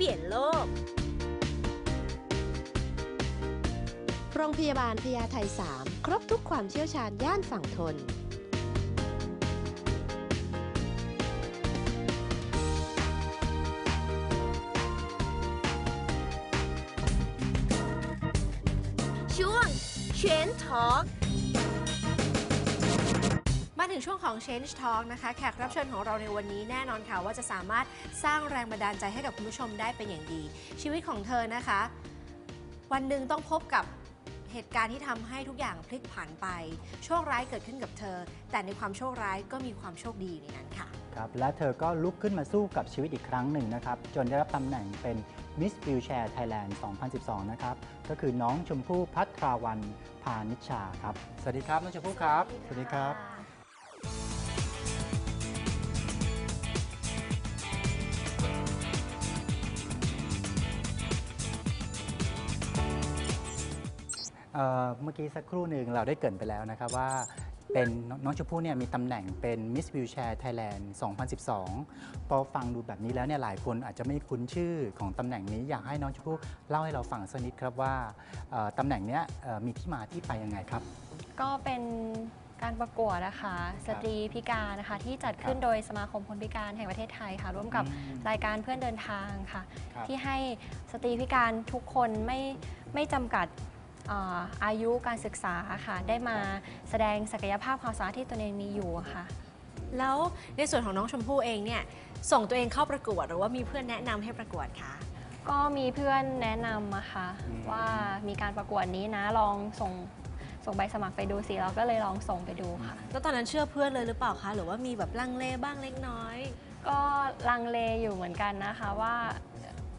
เปลี่ยนโลก โรงพยาบาลพญาไท 3 ครบทุกความเชี่ยวชาญย่านฝั่งทน ช่วงเชนทอ l k มา ถึงช่วงของ Change Talk นะคะแขกรับเชิญของเราในวันนี้แน่นอนค่ะว่าจะสามารถสร้างแรงบันดาลใจให้กับคุณผู้ชมได้เป็นอย่างดี ชีวิตของเธอนะคะ วันหนึ่งต้องพบกับเหตุการณ์ที่ทำให้ทุกอย่างพลิกผันไป โชคร้ายเกิดขึ้นกับเธอ แต่ในความโชคร้ายก็มีความโชคดีอยู่ในนั้นค่ะ ครับและเธอก็ลุกขึ้นมาสู้กับชีวิตอีกครั้งหนึ่งนะครับ จนได้รับตำแหน่งเป็น Miss Wheelchair Thailand 2012 นะครับ ก็คือน้องชมพู่พัทราวันพานิชชาครับ สวัสดีครับ น้องชมพู่ครับ สวัสดีครับ เอ่อเมื่อกี้สักครู่หนึ่งเราได้เกรินไปแล้วนะครับว่าเป็นน้องน้องชมพู่เนี่ยมีตำแหน่งเป็น Miss Wheelchair Thailand 2012 พอฟังดูแบบนี้แล้วเนี่ยหลายคนอาจจะไม่คุ้นชื่อของตำแหน่งนี้อยากให้น้องชมพู่เล่าให้เราฟังสักนิดครับว่าเอ่อตำแหน่งเนี้ยเอ่อมีที่มาที่ไปยังไงครับ ก็เป็นการประกวดนะคะสตรีพิการนะคะ ที่จัดขึ้นครับโดยสมาคมคนพิการแห่งประเทศไทยค่ะ ร่วมกับอืมรายการเพื่อนเดินทางค่ะครับที่ให้สตรีพิการทุกคนไม่ไม่จำกัดเอ่ออายุการศึกษาค่ะ ได้มาแสดงศักยภาพความสามารถที่ตนเองมีอยู่อะค่ะ แล้วในส่วนของน้องชมพู่เองเนี่ยส่งตัวเองเข้าประกวด หรือว่ามีเพื่อนแนะนำให้ประกวดคะก็มีเพื่อนแนะนำมาค่ะอืม ว่ามีการประกวดนี้นะลองส่งส่งใบสมัครไปดูสิเราก็เลยลองส่งไปดูค่ะ แล้วตอนนั้นเชื่อเพื่อนเลยหรือเปล่าคะ หรือว่ามีแบบลังเลบ้างเล็กน้อย ก็ลังเลอยู่เหมือนกันนะคะว่า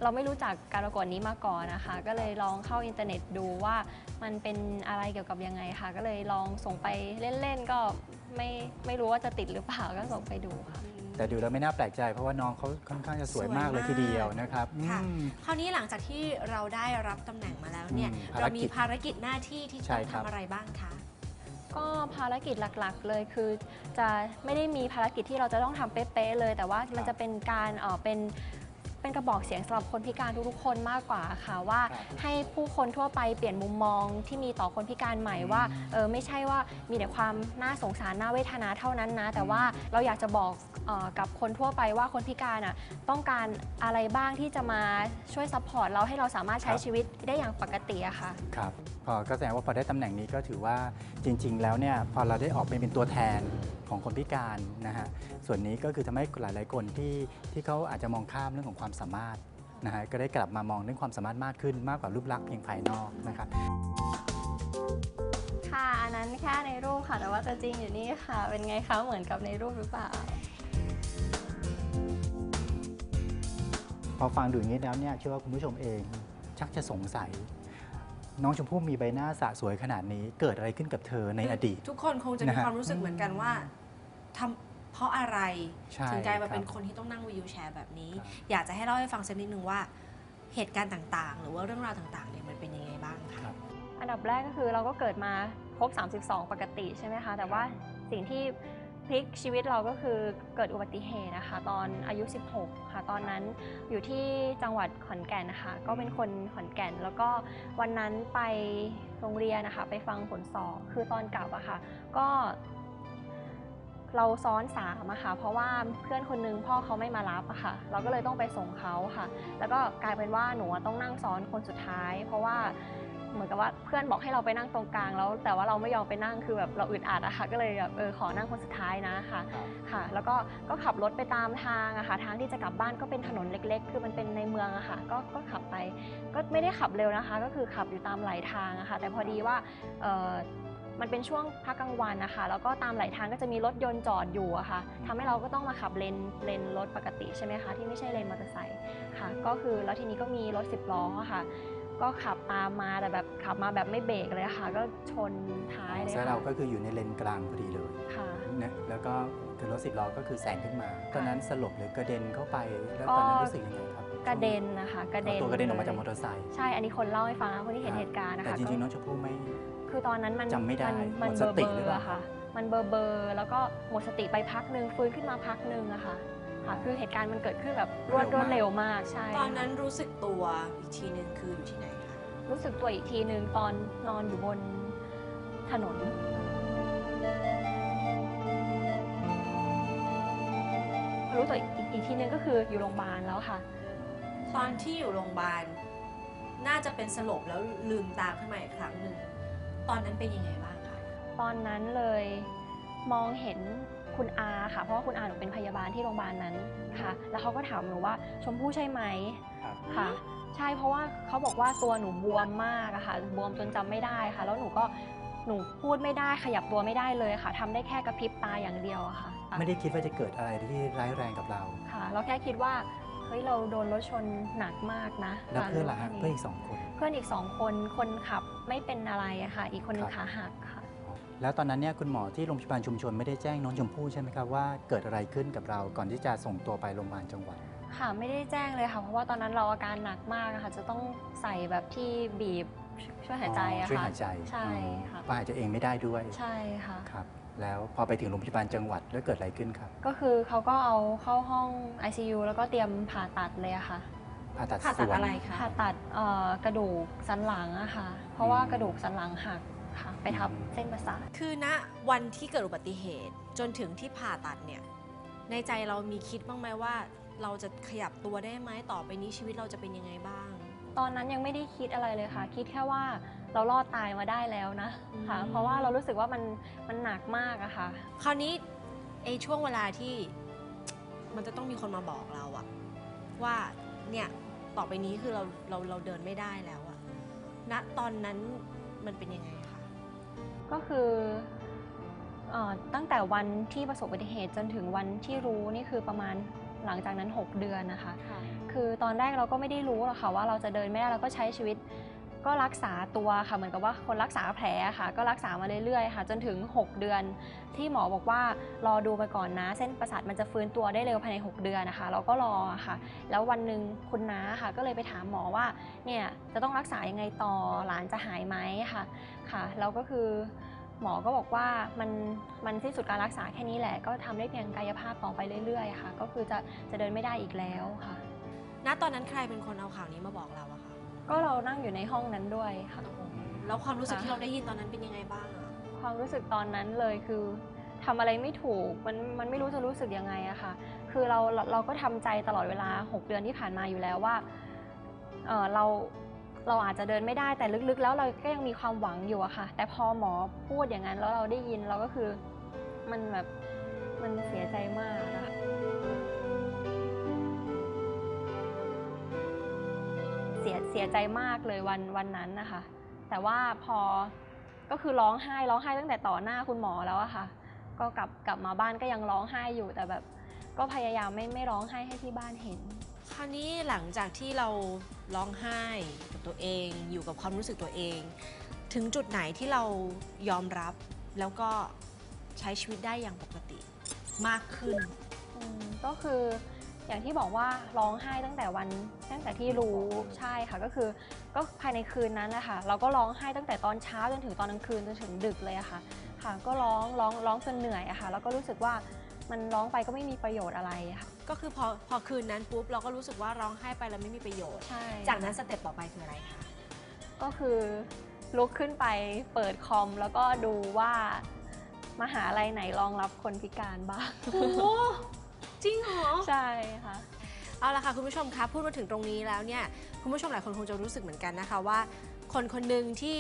เราไม่รู้จักการประกวดนี้มาก่อนนะคะ ก็เลยลองเข้าอินเทอร์เน็ตดูว่ามันเป็นอะไรเกี่ยวกับยังไงค่ะ ก็เลยลองส่งไปเล่นๆก็ไม่ไม่รู้ว่าจะติดหรือเปล่าก็ส่งไปดูค่ะ แต่ดูแล้วไม่น่าแปลกใจ เพราะว่าน้องเขาค่อนข้างจะสวยสวยมากเลยมากทีเดียวนะครับค่ะอืม คราวนี้หลังจากที่เราได้รับตำแหน่งมาแล้วเนี่ย อืมเรามีภาภารรกิกิจจหน้าที่ที่ใช่ต้องครับ ทำอะไรบ้างคะ ก็ภารกิจหลักๆ เลยคือจะไม่ได้มีภารกิจที่เราจะต้องทำเป๊ะๆเลย แต่ว่ามันจะเป็นการเอ่อเป็น เป็นกระบอกเสียงสำหรับคนพิการทุกๆคนมากกว่าค่ะว่าครับให้ผู้คนทั่วไปเปลี่ยนมุมมองที่มีต่อคนพิการใหม่อืมว่าเออไม่ใช่ว่ามีแต่ความน่าสงสารน่าเวทนาเท่านั้นนะ แต่ว่าเราอยากจะบอก เออกับคนทั่วไปว่าคนพิการอะต้องการอะไรบ้างที่จะมาช่วยซัพพอร์ตเราให้เราสามารถใช้ชีวิตได้อย่างปกติอะค่ะ ครับพอก็แสดงว่าพอได้ตำแหน่งนี้ก็ถือว่าจริง ๆ แล้วเนี่ยพอเราได้ออกไปเป็นตัวแทนของคนพิการนะฮะส่วนนี้ก็คือทำให้หลาย ๆ คนที่ที่เขาอาจจะมองข้ามเรื่องของความสามารถนะฮะก็ได้กลับมามองเรื่องความสามารถมากขึ้นมากกว่ารูปลักษณ์เพียงภายนอกนะครับ ค่ะอันนั้นแค่ในรูปค่ะแต่ว่าตัวจริงอยู่นี่ค่ะ เป็นไงคะเหมือนกับในรูปหรือเปล่า พอฟังดูอย่างนี้แล้วเนี่ยเชื่อว่าคุณผู้ชมเองชักจะสงสัย น้องชมพู่มีใบหน้าสะสวยขนาดนี้ เกิดอะไรขึ้นกับเธอในอดีต ทุกคนคงจะมีนะฮะความรู้สึกเหมือนกันว่าทำเพราะอะไร ใช่ถึงกลายมาครับเป็นคนที่ต้องนั่งวีลแชร์แบบนี้ ครับ อยากจะให้เล่าให้ฟังสักนิดนึงว่าเหตุการณ์ต่างๆ หรือว่าเรื่องราวต่างๆเนี่ยมันเป็นยังไงบ้างคะครับอันดับแรกก็คือเราก็เกิดมาครบ 32 ปกติใช่ไหมคะ แต่ว่าสิ่งที่ พลิกชีวิตเราก็คือเกิดอุบัติเหตุนะคะ ตอนอายุ 16 ค่ะ ตอนนั้นอยู่ที่จังหวัดขอนแก่นนะคะ ก็เป็นคนขอนแก่น แล้วก็วันนั้นไปโรงเรียนนะคะ ไปฟังผลสอบคือตอนกลับอะค่ะ ก็เราซ้อนสามอะค่ะ เพราะว่าเพื่อนคนนึงพ่อเขาไม่มารับอะค่ะ เราก็เลยต้องไปส่งเขาค่ะ แล้วก็กลายเป็นว่าหนูต้องนั่งซ้อนคนสุดท้าย เพราะว่า เหมือนกับว่าเพื่อนบอกให้เราไปนั่งตรงกลางแล้วแต่ว่าเราไม่ยอมไปนั่งคือแบบเราอึดอัดอะค่ะก็เลยแบบเออขอนั่งคนสุดท้ายนะค่ะค่ะ แล้วก็ก็ขับรถไปตามทางอะค่ะทางที่จะกลับบ้านก็เป็นถนนเล็ก ๆ คือมันเป็นในเมืองอะค่ะก็ก็ขับไปก็ไม่ได้ขับเร็วนะคะ ก็คือขับอยู่ตามไหลทางอะค่ะแต่พอดีว่าเอ่อมันเป็นช่วงพักกลางวันนะคะแล้วก็ตามไหลทางก็จะมีรถยนต์จอดอยู่อะค่ะทำให้เราก็ต้องมาขับเลนเลนรถปกติใช่ไหมคะที่ไม่ใช่เลนมอเตอร์ไซค์ค่ะ ก็คือแล้วทีนี้ก็มีรถสิบล้ออะค่ะ ก็ขับตามมาแต่แบบขับมาแบบไม่เบรกเลยค่ะ ก็ชนท้ายเลยแล้วค่ะเราก็คืออยู่ในเลนกลางพอดีเลยค่ะ นะแล้วก็คือรถสิบล้อก็คือแซงขึ้นมาตค่ะอนนั้นสลบหรือกระเด็นเข้าไปแล้วตอนนั้นรู้สึกยังไงครับกระเด็นนะคะกระเด็นตัวกระเด็นออกมาจากลยมอเตอร์ไซค์ใช่ อันนี้คนเล่าให้ฟังนะคนที่เห็นเหตุการณ์นะแต่คะจริงๆก็น้องชมพู่ไม่ คือตอนนั้นมันจำไม่ได้มันหมดเบสอร์ติเบอหรือร์เปล่า อะค่ะ มันเบอร์เบอร์แล้วก็หมดสติไปพักหนึ่งฟื้นขึ้นมาพักหนึ่งอะค่ะ คค่ะ คือเหตุการณ์มันเกิดขึ้นแบบรวดเร็วมากรวดเร็วมากใช่ตอนนั้นรู้สึกตัวอีกทีหนึ่งคืออยู่ที่ไหนคะรู้สึกตัวอีกทีนึงตอนนอนอยู่บนถนน รู้ตัวอีกอีกทีนึงก็คืออยู่โรงพยาบาลแล้วค่ะ ตอนที่อยู่โรงพยาบาล น่าจะเป็นสลบแล้วลืมตาขึ้นมาอีกครั้งหนึ่งตอนนั้นเป็นยังไงบ้างคะตอนนั้นเลยมองเห็น คุณอาค่ะ เพราะว่าคุณอาหนูเป็นพยาบาลที่โรงพยาบาลนั้นค่ะ แล้วเขาก็ถามหนูว่าชมพู่ใช่ไหมครับ ค่ะ ใช่เพราะว่าเขาบอกว่าตัวหนูบวมมากอะค่ะ บวมจนจำไม่ได้ค่ะ แล้วหนูก็หนูพูดไม่ได้ขยับตัวไม่ได้เลยค่ะทำได้แค่กระพริบตาอย่างเดียวอะค่ะ ไม่ได้คิดว่าจะเกิดอะไรที่ร้ายแรงกับเรา ค่ะ เราแค่คิดว่าเฮ้ยเราโดนรถชนหนักมากนะแล้วค่เพื่อนล่ะฮะรู้เพื่อนแค่อีกสองคน เพื่อนอีกสองคนคนขับไม่เป็นอะไรอะค่ะ อีกคนนึงครับ ขาหักค่ะ แล้วตอนนั้นเนี่ยคุณหมอที่โรงพยาบาลชุมชนไม่ได้แจ้งน้องชมพู่ใช่ไหมครับว่าเกิดอะไรขึ้นกับเราก่อนที่จะส่งตัวไปโรงพยาบาลจังหวัด ค่ะไม่ได้แจ้งเลยค่ะ เพราะว่าตอนนั้นเราอาการหนักมากอะค่ะจะต้องใส่แบบที่บีบช่วยหายใจอะช่วยค่ะหายใจใช่อ๋อค่ะก็หายใจเองไม่ได้ด้วยใช่ค่ะครับแล้วพอไปถึงโรงพยาบาลจังหวัดแล้วเกิดอะไรขึ้นครับ ก็คือเขาก็เอาเข้าห้อง ICU แล้วก็เตรียมผ่าตัดเลยอะค่ะผ่าตัดผ่าส่ตัดวนอะไรคะผ่าตัดเอ่อกระดูกสันหลังอะค่ะ เพราะว่ากระดูกสันหลังหัก ค่ะ ไปทับเส้นประสาท คือณวันที่เกิดอุบัติเหตุจนถึงที่ผ่าตัดเนี่ย ในใจเรามีคิดบ้างไหมว่า เราจะขยับตัวได้ไหมต่อไปนี้ชีวิตเราจะเป็นยังไงบ้าง ตอนนั้นยังไม่ได้คิดอะไรเลยค่ะ คิดแค่ว่าเรารอดตายมาได้แล้วนะค่ะอืมเพราะว่าเรารู้สึกว่ามันมันหนักมากอะค่ะ คราวนี้ไอ้ช่วงเวลาที่มันจะต้องมีคนมาบอกเราอะว่าเนี่ยต่อไปนี้คือเราเราเราเดินไม่ได้แล้วอะณตอนนั้นมันเป็นยังไงคะ ก็คือเออตั้งแต่วันที่ประสบอุบัติเหตุจนถึงวันที่รู้นี่คือประมาณหลังจากนั้น 6 เดือนนะคะ คือตอนแรกเราก็ไม่ได้รู้หรอกค่ะว่าเราจะเดินไม่ได้เราก็ใช้ชีวิต ก็รักษาตัวค่ะเหมือนกับว่าคนรักษาแผลค่ะ ก็รักษามาเรื่อยๆค่ะ จนถึง 6 เดือน ที่หมอบอกว่ารอดูไปก่อนนะ เส้นประสาทมันจะฟื้นตัวได้เร็วภายใน 6 เดือนนะคะ เราก็รอค่ะ แล้ววันหนึ่งคุณน้าค่ะ ก็เลยไปถามหมอว่าเนี่ยจะต้องรักษายังไงต่อหลานจะหายไหมค่ะค่ะแล้วก็คือหมอก็บอกว่ามันมันสิ้นสุดการรักษาแค่นี้แหละ ก็ทำได้เพียงกายภาพต่อไปเรื่อยๆค่ะ ก็คือจะจะเดินไม่ได้อีกแล้วค่ะ ณตอนนั้นใครเป็นคนเอาข่าวนี้มาบอกเราอะคะ ก็เรานั่งอยู่ในห้องนั้นด้วยค่ะ แล้วความรู้สึกค่ะที่เราได้ยินตอนนั้นเป็นยังไงบ้างอะความรู้สึกตอนนั้นเลยคือทำอะไรไม่ถูกมันมันไม่รู้จะรู้สึกยังไงอะค่ะ คือเราเราเราก็ทำใจตลอดเวลา 6 เดือนที่ผ่านมาอยู่แล้วว่าเออเราเราอาจจะเดินไม่ได้แต่ลึกๆ แล้วเราก็ยังมีความหวังอยู่อะค่ะ แต่พอหมอพูดอย่างนั้นแล้วเราได้ยินเราก็คือมันแบบมันเสียใจมากอะค่ะ สียเสียใจมากเลยวันวันนั้นนะคะ แต่ว่าพอก็คือร้องไห้ร้องไห้ตั้งแต่ต่อหน้าคุณหมอแล้วอะค่ะ ก็กลับกลับมาบ้านก็ยังร้องไห้อยู่แต่แบบ ก็พยายามไม่ไม่ร้องไห้ให้ที่บ้านเห็น คราวนี้หลังจากที่เราร้องไห้กับตัวเอง อยู่กับความรู้สึกตัวเอง ถึงจุดไหนที่เรายอมรับแล้วก็ใช้ชีวิตได้อย่างปกติมากขึ้นอืมก็คือ อย่างที่บอกว่าร้องไห้ตั้งแต่วันตั้งแต่ที่รู้ใช่ค่ะก็คือก็ภายในคืนนั้นนะคะเราก็ร้องไห้ตั้งแต่ตอนเช้าจนถึงตอนกลางคืนจนถึงดึกเลยอะค่ะค่ะ ก็ร้องร้องร้องจนเหนื่อยอะค่ะแล้วก็รู้สึกว่ามันร้องไปก็ไม่มีประโยชน์อะไรอะค่ะ ก็คือพอพอคืนนั้นปุ๊บเราก็รู้สึกว่าร้องไห้ไปแล้วไม่มีประโยชน์ ใช่ จากนั้นสเต็ปต่อไปคืออะไรคะ ก็คือลุกขึ้นไปเปิดคอมแล้วก็ดูว่ามหาลัยไหนรองรับคนพิการบ้าง โอ้ จริงเหรอ ใช่ค่ะ เอาละค่ะคุณผู้ชมคะพูดมาถึงตรงนี้แล้วเนี่ยคุณผู้ชมหลายคนคงจะรู้สึกเหมือนกันนะคะว่า คนคนหนึ่งที่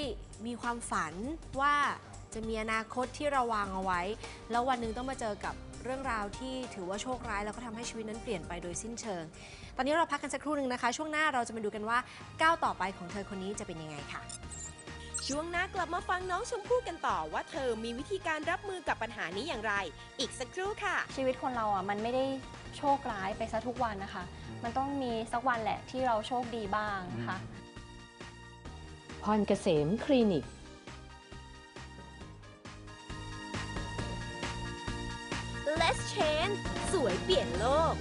มีความฝันว่าจะมีอนาคตที่เราวางเอาไว้ แล้ววันหนึ่งต้องมาเจอกับเรื่องราวที่ถือว่าโชคร้ายแล้วก็ทำให้ชีวิตนั้นเปลี่ยนไปโดยสิ้นเชิง ตอนนี้เราพักกันสักครู่หนึ่งนะคะ ช่วงหน้าเราจะมาดูกันว่าก้าวต่อไปของเธอคนนี้จะเป็นยังไงค่ะ ช่วงหน้ากลับมาฟังน้องชมพู่กันต่อว่าเธอมีวิธีการรับมือกับปัญหานี้อย่างไร อีกสักครู่ค่ะ ชีวิตคนเราอะมันไม่ได้โชคร้ายไปซะทุกวันนะคะ มันต้องมีสักวันแหละที่เราโชคดีบ้างค่ะ พรเกษมคลินิก Let's Change สวยเปลี่ยนโลก